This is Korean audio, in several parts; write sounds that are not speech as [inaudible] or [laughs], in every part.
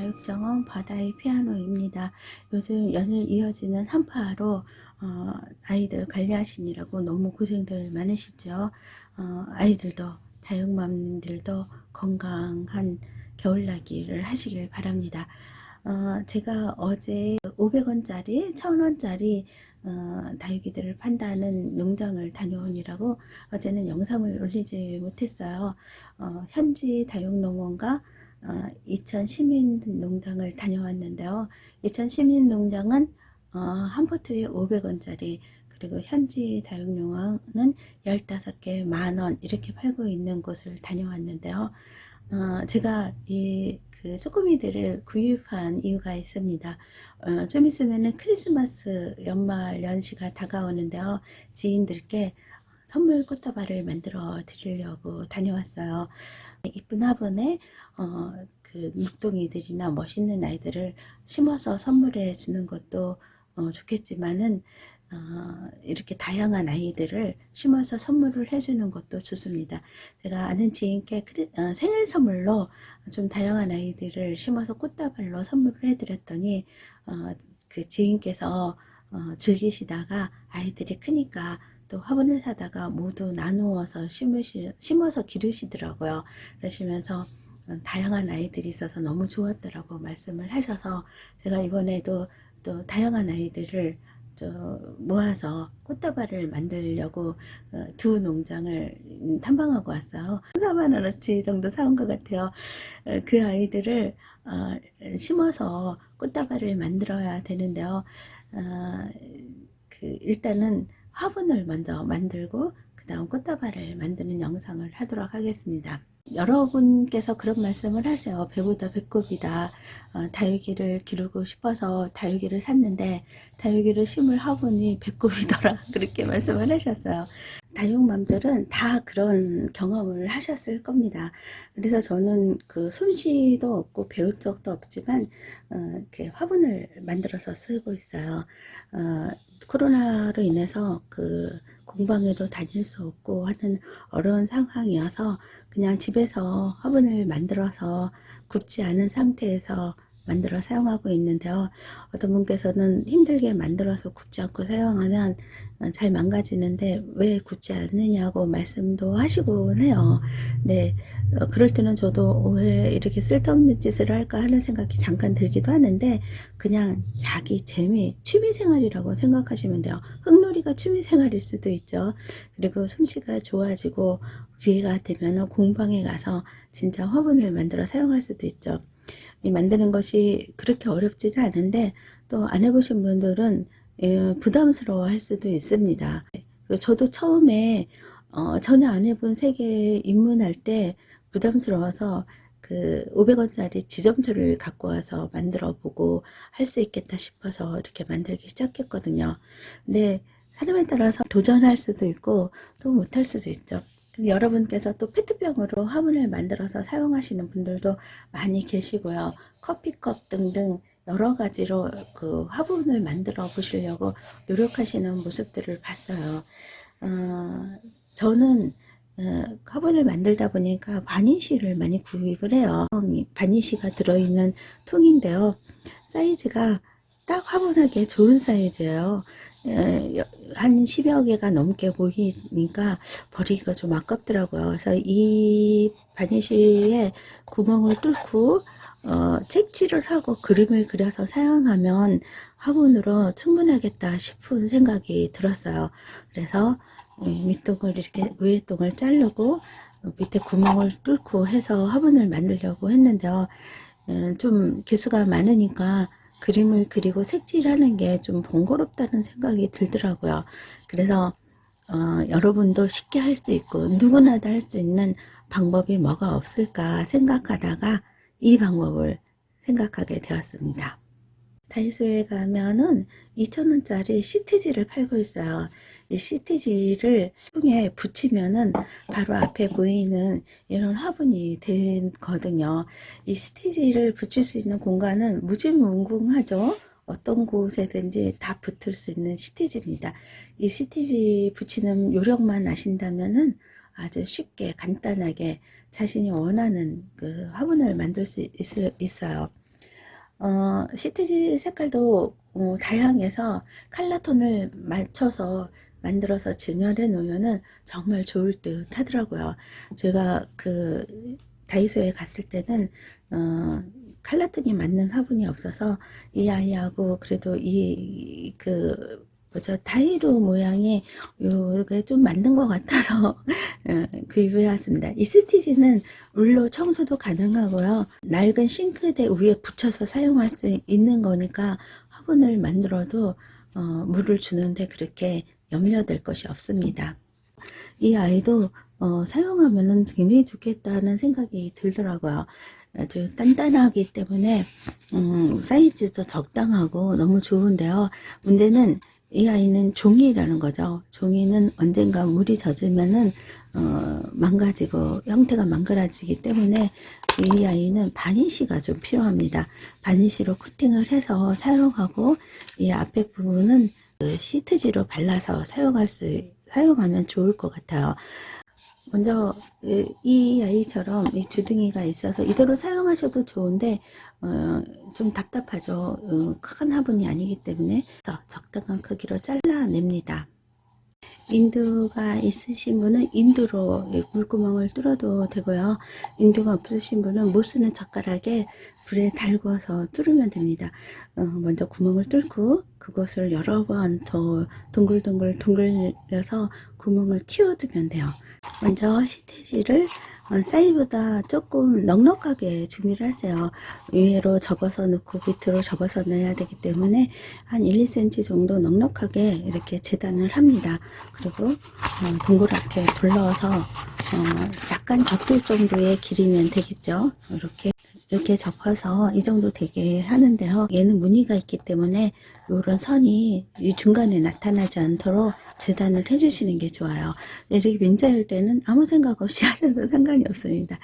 다육정원 바다의 피아노입니다. 요즘 연일 이어지는 한파로 어, 아이들 관리하시느라고 너무 고생들 많으시죠. 어, 아이들도 다육맘들도 건강한 겨울나기를 하시길 바랍니다. 어, 제가 어제 500원짜리, 1000원짜리 어, 다육이들을 판다는 농장을 다녀오느라고 어제는 영상을 올리지 못했어요. 어, 현지 다육농원과 어, 이천 시민농장을 다녀왔는데요. 이천 시민농장은 어, 한 포트에 500원짜리 그리고 현지 다육농원은 15개 만원 이렇게 팔고 있는 곳을 다녀왔는데요. 어, 제가 이 그 쪼꼬미들을 구입한 이유가 있습니다. 어, 좀 있으면은 크리스마스 연말 연시가 다가오는데요. 지인들께 선물 꽃다발을 만들어 드리려고 다녀왔어요. 이쁜 화분에 어, 그 묵동이들이나 멋있는 아이들을 심어서 선물해 주는 것도 어, 좋겠지만은 어, 이렇게 다양한 아이들을 심어서 선물을 해주는 것도 좋습니다. 제가 아는 지인께 크리- 어, 생일 선물로 좀 다양한 아이들을 심어서 꽃다발로 선물을 해드렸더니 어, 그 지인께서 어, 즐기시다가 아이들이 크니까 또 화분을 사다가 모두 나누어서 심으시, 심어서 기르시더라고요. 그러시면서 어, 다양한 아이들이 있어서 너무 좋았더라고 말씀을 하셔서 제가 이번에도 또 다양한 아이들을 저 모아서 꽃다발을 만들려고 어, 두 농장을 음, 탐방하고 왔어요. 4만 원어치 정도 사온 것 같아요. 어, 그 아이들을 어, 심어서 꽃다발을 만들어야 되는데요. 어, 그 일단은 화분을 먼저 만들고 그 다음 꽃다발을 만드는 영상을 하도록 하겠습니다. 여러분께서 그런 말씀을 하세요. 배보다 배꼽이다. 어, 다육이를 기르고 싶어서 다육이를 샀는데 다육이를 심을 화분이 배꼽이더라. [laughs] 그렇게 말씀을 하셨어요. 다육맘들은 다 그런 경험을 하셨을 겁니다. 그래서 저는 그 솜씨도 없고 배울 적도 없지만 어, 이렇게 화분을 만들어서 쓰고 있어요. 어, 코로나로 인해서 그 공방에도 다닐 수 없고 하는 어려운 상황이어서 그냥 집에서 화분을 만들어서 굽지 않은 상태에서 만들어 사용하고 있는데요. 어떤 분께서는 힘들게 만들어서 굽지 않고 사용하면 어, 잘 망가지는데 왜 굽지 않느냐고 말씀도 하시곤 해요. 네, 어, 그럴 때는 저도 어, 왜 이렇게 쓸데없는 짓을 할까 하는 생각이 잠깐 들기도 하는데 그냥 자기 재미, 취미 생활이라고 생각하시면 돼요. 흙 놀이가 취미 생활일 수도 있죠. 그리고 솜씨가 좋아지고 기회가 되면 공방에 가서 진짜 화분을 만들어 사용할 수도 있죠. 이 만드는 것이 그렇게 어렵지도 않은데 또 안 해보신 분들은 예, 부담스러워 할 수도 있습니다. 그 저도 처음에 어, 전혀 안 해본 세계에 입문할 때 부담스러워서 그 500원짜리 지점토를 갖고 와서 만들어 보고 할 수 있겠다 싶어서 이렇게 만들기 시작했거든요. 근데 사람에 따라서 도전할 수도 있고 또 못할 수도 있죠. 여러분께서 또 페트병으로 화분을 만들어서 사용하시는 분들도 많이 계시고요. 커피컵 등등 여러 가지로 그 화분을 만들어 보시려고 노력하시는 모습들을 봤어요. 어, 저는 어, 화분을 만들다 보니까 바니쉬를 많이 구입을 해요. 바니쉬가 들어있는 통인데요. 사이즈가 딱 화분하기에 좋은 사이즈예요. 한 10여 개가 넘게 보이니까 버리기가 좀 아깝더라고요. 그래서 이 바니쉬에 구멍을 뚫고 어, 색칠을 하고 그림을 그려서 사용하면 화분으로 충분하겠다 싶은 생각이 들었어요. 그래서 음, 밑동을 이렇게 위에 동을 자르고 밑에 구멍을 뚫고 해서 화분을 만들려고 했는데요. 음, 좀 개수가 많으니까 그림을 그리고 색칠하는 게 좀 번거롭다는 생각이 들더라고요. 그래서 어, 여러분도 쉽게 할 수 있고 누구나 다 할 수 있는 방법이 뭐가 없을까 생각하다가 이 방법을 생각하게 되었습니다. 다이소에 가면은 2,000원짜리 시트지를 팔고 있어요. 이 시트지를 통에 붙이면은 바로 앞에 보이는 이런 화분이 되거든요. 이 시트지를 붙일 수 있는 공간은 무지무궁하죠. 어떤 곳에든지 다 붙을 수 있는 시트지입니다. 이 시트지 붙이는 요령만 아신다면은 아주 쉽게 간단하게 자신이 원하는 그 화분을 만들 수 있, 있어요. 어, 시트지 색깔도 어, 다양해서 칼라톤을 맞춰서 만들어서 진열해 놓으면은 정말 좋을 듯 하더라고요. 제가 그 다이소에 갔을 때는 어, 칼라톤이 맞는 화분이 없어서 이 아이하고 그래도 이 그 뭐죠 다이로 모양의 요게 좀 맞는 것 같아서 [laughs] 어, 구입을 해왔습니다. 이 스티지는 물로 청소도 가능하고요. 낡은 싱크대 위에 붙여서 사용할 수 있는 거니까 화분을 만들어도 어, 물을 주는데 그렇게 염려될 것이 없습니다. 이 아이도 어, 사용하면은 굉장히 좋겠다는 생각이 들더라고요. 아주 단단하기 때문에 음, 사이즈도 적당하고 너무 좋은데요. 문제는 이 아이는 종이라는 거죠. 종이는 언젠가 물이 젖으면은 어, 망가지고 형태가 망가지기 때문에 이 아이는 바니쉬가 좀 필요합니다. 바니쉬로 코팅을 해서 사용하고 이 앞에 부분은 그 시트지로 발라서 사용할 수 사용하면 좋을 것 같아요. 먼저 이- 이 아이처럼 이 주둥이가 있어서 이대로 사용하셔도 좋은데 어, 좀 답답하죠. 어, 큰 화분이 아니기 때문에 적당한 크기로 잘라냅니다. 인두가 있으신 분은 인두로 이 물구멍을 뚫어도 되고요. 인두가 없으신 분은 못 쓰는 젓가락에 불에 달궈서 뚫으면 됩니다. 어, 먼저 구멍을 뚫고 그곳을 여러 번 더 동글동글 동글려서 구멍을 키워두면 돼요. 먼저 시트지를 어, 사이보다 조금 넉넉하게 준비를 하세요. 위로 접어서 넣고 밑으로 접어서 넣어야 되기 때문에 한 1, 2cm 정도 넉넉하게 이렇게 재단을 합니다. 그리고 어, 동그랗게 둘러서 어, 약간 접힐 정도의 길이면 되겠죠. 이렇게 이렇게 접어서 이 정도 되게 하는데요. 얘는 무늬가 있기 때문에 이런 선이 이 중간에 나타나지 않도록 재단을 해주시는 게 좋아요. 이렇게 민자일 때는 아무 생각 없이 [laughs] 하셔도 상관이 없습니다.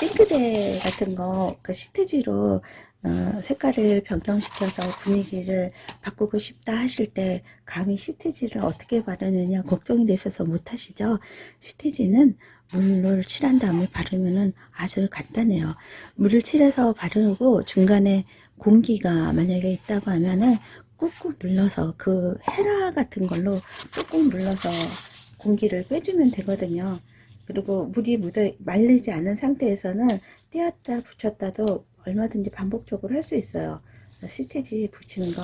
싱크대 같은 거, 그 시트지로 어, 색깔을 변경시켜서 분위기를 바꾸고 싶다 하실 때 감히 시트지를 어떻게 바르느냐 걱정이 되셔서 못 하시죠? 시트지는 물을 칠한 다음에 바르면은 아주 간단해요. 물을 칠해서 바르고 중간에 공기가 만약에 있다고 하면은 꾹꾹 눌러서 그 헤라 같은 걸로 꾹꾹 눌러서 공기를 빼주면 되거든요. 그리고 물이 묻어 말리지 않은 상태에서는 떼었다 붙였다도 얼마든지 반복적으로 할 수 있어요. 시트지 붙이는 거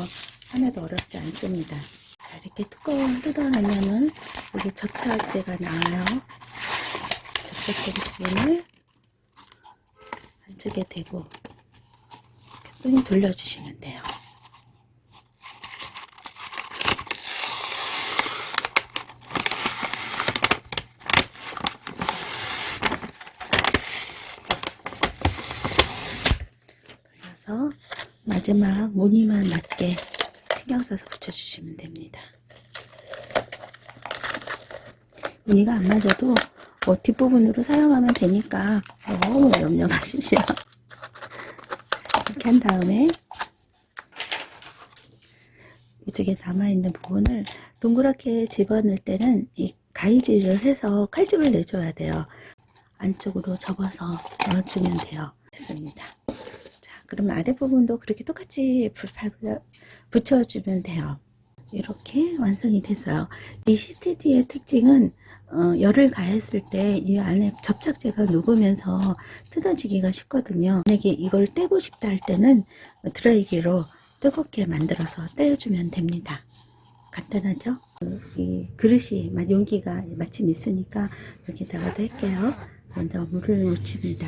하나도 어렵지 않습니다. 자, 이렇게 뚜껑을 뜯어내면은 여기 접착제가 나와요. 접착된 부분을 안쪽에 대고 이렇게 뚱 돌려주시면 돼요. 돌려서 마지막 무늬만 맞게 신경 써서 붙여주시면 됩니다. 무늬가 안 맞아도 뭐 뒷부분으로 사용하면 되니까 너무 염려 마시죠. 이렇게 한 다음에 이쪽에 남아있는 부분을 동그랗게 집어넣을 때는 이 가위질을 해서 칼집을 내줘야 돼요. 안쪽으로 접어서 넣어주면 돼요. 됐습니다. 자, 그러면 아랫부분도 그렇게 똑같이 붙여주면 돼요. 이렇게 완성이 됐어요. 이 시트지의 특징은 어, 열을 가했을 때 이 안에 접착제가 녹으면서 뜯어지기가 쉽거든요. 만약에 이걸 떼고 싶다 할 때는 드라이기로 뜨겁게 만들어서 떼어주면 됩니다. 간단하죠? 이 그릇이 마- 용기가 마침 있으니까 여기다가도 할게요. 먼저 물을 묻힙니다.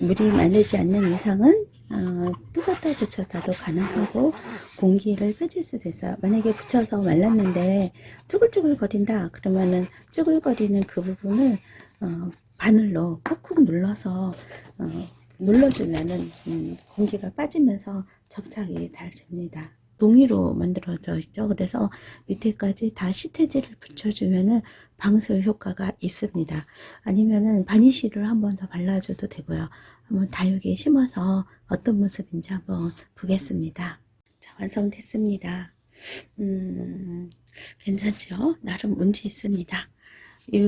물이 마르지 않는 이상은 어, 뜨겁다 붙였다도 가능하고 공기를 빼줄 수도 있어요. 만약에 붙여서 말랐는데 쭈글쭈글 거린다 그러면은 쭈글거리는 그 부분을 어, 바늘로 콕콕 눌러서 어, 눌러주면은 음, 공기가 빠지면서 접착이 잘 됩니다. 동이로 만들어져 있죠. 그래서 밑에까지 다 시트지를 붙여주면은 방수 효과가 있습니다. 아니면은 바니쉬를 한 번 더 발라줘도 되고요. 한번 다육에 심어서 어떤 모습인지 한번 보겠습니다. 자, 완성됐습니다. 음, 괜찮죠? 나름 운치 있습니다. 이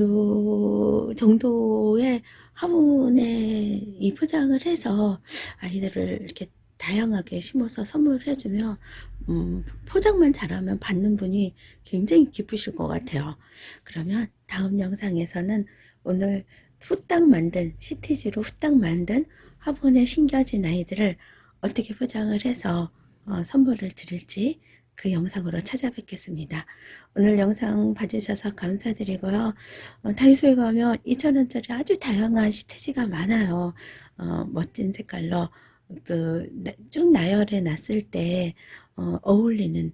정도의 화분에 이 포장을 해서 아이들을 이렇게 다양하게 심어서 선물해 주면 음, 포장만 잘하면 받는 분이 굉장히 기쁘실 것 같아요. 그러면 다음 영상에서는 오늘 후딱 만든 시티지로 후딱 만든 화분에 심겨진 아이들을 어떻게 포장을 해서 어, 선물을 드릴지 그 영상으로 찾아뵙겠습니다. 오늘 영상 봐주셔서 감사드리고요. 어, 다이소에 가면 2,000원짜리 아주 다양한 시트지가 많아요. 어, 멋진 색깔로 그 쭉 나열해 놨을 때 어, 어울리는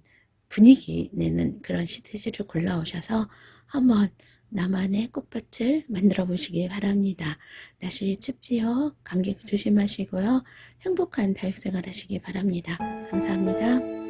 분위기 내는 그런 시트지를 골라오셔서 한번 나만의 꽃밭을 만들어 보시기 바랍니다. 날씨 춥지요? 감기 조심하시고요. 행복한 다육생활 하시기 바랍니다. 감사합니다.